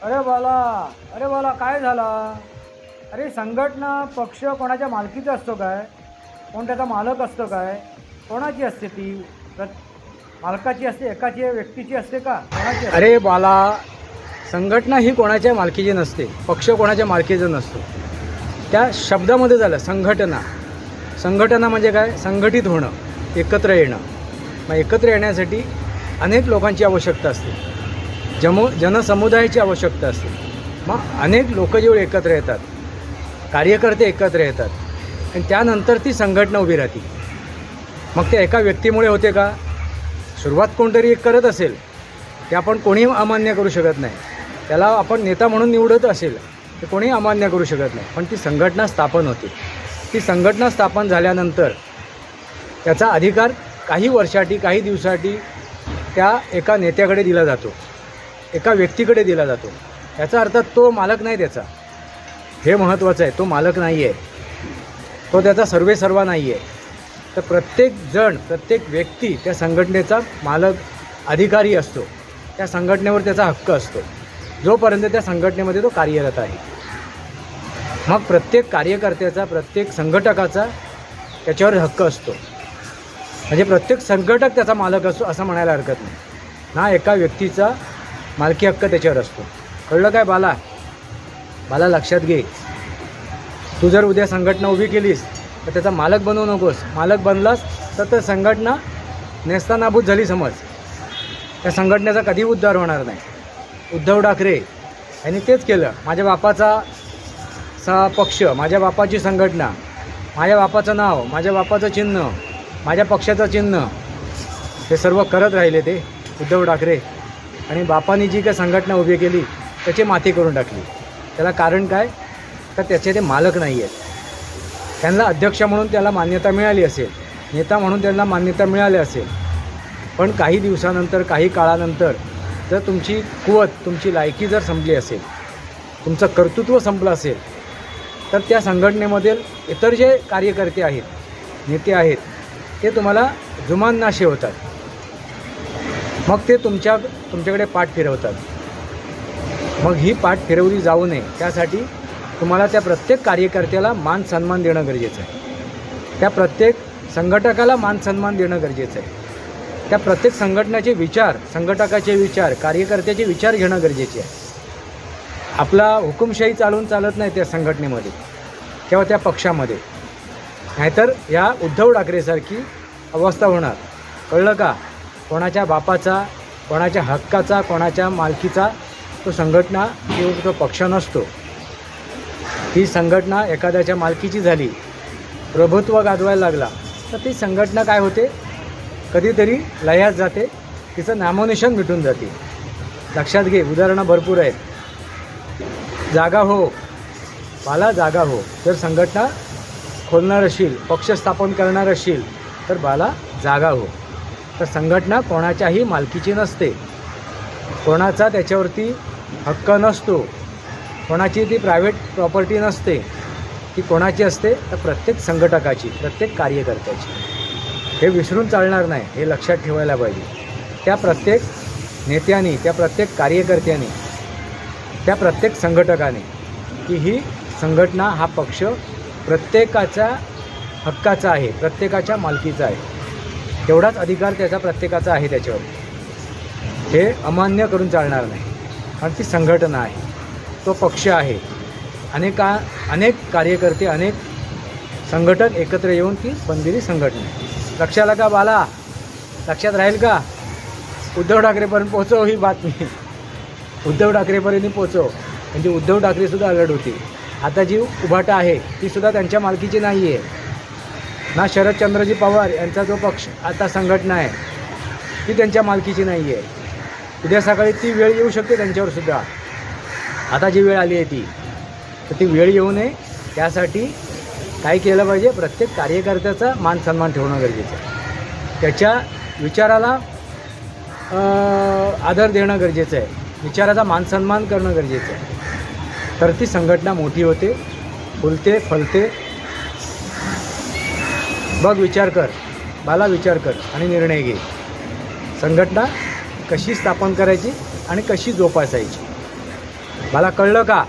अरे बाला अरे बाला काय झाला? अरे संघटना पक्ष कोणाच्या मालकीचा असतो काय? कोण त्याचा मालक असतो काय? कोणाची असते ती? मालकाची असते एकाची व्यक्तीची असते का? कोणाची अरे बाला संघटना ही कोणाच्या मालकीची नसते. पक्ष कोणाच्या मालकीचा नसतो. त्या शब्दामध्ये झालं संघटना. संघटना म्हणजे काय? संघटित होणं एकत्र येणं. मग एकत्र येण्यासाठी अनेक लोकांची आवश्यकता असते. जमो जनसमुदायाची आवश्यकता असते. मग अनेक लोक जेवढे एकत्र येतात कार्यकर्ते एकत्र येतात आणि त्यानंतर ती संघटना उभी राहते. मग ते एका व्यक्तीमुळे होते का? सुरुवात कोणतरी एक करत असेल ते आपण कोणीही अमान्य करू शकत नाही. त्याला आपण नेता म्हणून निवडत असेल ते कोणीही अमान्य करू शकत नाही. पण ती संघटना स्थापन होती. ती संघटना स्थापन झाल्यानंतर त्याचा अधिकार काही वर्षासाठी काही दिवसासाठी त्या एका नेत्याकडे दिला जातो. एका व्यक्तीकडे दिला जातो. याचा अर्थ तो मालक नाही त्याचा. हे महत्त्वाचं आहे. तो मालक नाही आहे तो त्याचा सर्वे सर्वा नाही आहे तर प्रत्येक जण प्रत्येक व्यक्ती त्या संघटनेचा मालक अधिकारी असतो. त्या संघटनेवर त्याचा हक्क असतो. जोपर्यंत त्या संघटनेमध्ये तो कार्यरत आहे. मग प्रत्येक कार्यकर्त्याचा प्रत्येक संघटकाचा त्याच्यावर हक्क असतो. म्हणजे प्रत्येक संघटक त्याचा मालक असतो असं म्हणायला हरकत नाही. ना एका व्यक्तीचा मालकी हक्क त्याच्यावर असतो. कळलं काय बाला? बाला लक्षात घे. तू जर उद्या संघटना उभी केलीस तर त्याचा मालक बनवू नकोस. मालक बनलास तर तर संघटना नेस्तानाभूत झाली समज. त्या संघटनेचा कधी उद्धार होणार नाही. उद्धव ठाकरे यांनी तेच केलं. माझ्या बापाचा माझा पक्ष माझ्या बापाची संघटना माझ्या बापाचं नाव माझ्या बापाचं चिन्ह माझ्या पक्षाचं चिन्ह हे सर्व करत राहिले ते उद्धव ठाकरे. आणि बापानी जी काय संघटना उभी केली त्याची माती करून टाकली. त्याला कारण काय? तर त्याचे ते मालक नाही आहेत. त्यांना अध्यक्ष म्हणून त्याला मान्यता मिळाली असेल नेता म्हणून त्यांना मान्यता मिळाली असेल. पण काही दिवसानंतर काही काळानंतर जर तुमची कुवत तुमची लायकी जर संपली असेल तुमचं कर्तृत्व संपलं असेल तर त्या संघटनेमधील इतर जे कार्यकर्ते आहेत नेते आहेत ते तुम्हाला जुमाननाशे होतात मग ते तुमच्या तुमच्याकडे पाठ फिरवतात. मग ही पाठ फिरवली जाऊ नये त्यासाठी तुम्हाला त्या प्रत्येक कार्यकर्त्याला मान सन्मान देणं गरजेचं आहे. त्या प्रत्येक संघटकाला मान सन्मान देणं गरजेचं आहे. त्या प्रत्येक संघटनेचे विचार संघटकाचे विचार कार्यकर्त्याचे विचार घेणं गरजेचे आहे. आपला हुकुमशाही चालून चालत नाही त्या संघटनेमध्ये किंवा त्या पक्षामध्ये. नाहीतर या उद्धव ठाकरेसारखी अवस्था होणार. कळलं का? कोणाच्या बापाचा कोणाच्या हक्काचा कोणाच्या मालकीचा तो संघटना किंवा तो पक्ष नसतो. ही संघटना एखाद्याच्या मालकीची झाली प्रभुत्व गाजवायला लागला तर ती संघटना काय होते? कधीतरी लयास जाते तिचं नामोनिशन मिटून जाते. लक्षात घे उदाहरणं भरपूर आहेत. जागा हो. बाला जागा हो. जर संघटना खोलणार असेल पक्ष स्थापन करणार असेल तर बाला जागा हो. तर संघटना कोणाच्याही मालकीची नसते. कोणाचा त्याच्यावरती हक्क नसतो. कोणाची ती प्रायव्हेट प्रॉपर्टी नसते. ती कोणाची असते? तर प्रत्येक संघटकाची प्रत्येक कार्यकर्त्याची. हे विसरून चालणार नाही हे लक्षात ठेवायला पाहिजे. त्या प्रत्येक नेत्याने त्या प्रत्येक कार्यकर्त्याने त्या प्रत्येक संघटकाने की ही संघटना हा पक्ष प्रत्येकाच्या हक्काचा आहे प्रत्येकाच्या मालकीचा आहे. तेवढाच अधिकार त्याचा प्रत्येकाचा आहे त्याच्यावर. हे अमान्य करून चालणार नाही. कारण ती संघटना आहे. तो पक्ष आहे. अनेका अनेक कार्यकर्ते अनेक संघटक एकत्र येऊन ती बनलेली संघटना आहे. लक्षाला का बाला लक्षात राहील का? उद्धव ठाकरेपर्यंत पोहोचव ही बातमी. उद्धव ठाकरेपर्यंत पोहोचव. म्हणजे उद्धव ठाकरेसुद्धा अलर्ट होती. आता जी उभाटा आहे तीसुद्धा त्यांच्या मालकीची नाही आहे ना शरदचंद्रजी पवार यांचा जो पक्ष आता संघटना आहे ती त्यांच्या मालकीची नाही आहे उद्या सकाळी ती वेळ येऊ शकते त्यांच्यावर सुद्धा. आता जी वेळ आली आहे ती तर ती वेळ येऊ नये. त्यासाठी काय केलं पाहिजे प्रत्येक कार्यकर्त्याचा मान सन्मान ठेवणं गरजेचं आहे. त्याच्या विचाराला आदर देणं गरजेचं आहे. विचाराचा मानसन्मान करणं गरजेचं आहे. तर ती संघटना मोठी होते फुलते फलते. बघ विचार कर. बाला विचार कर आणि निर्णय घे. संघटना कशी स्थापन करायची आणि कशी जोपासायची? मला कळलं का?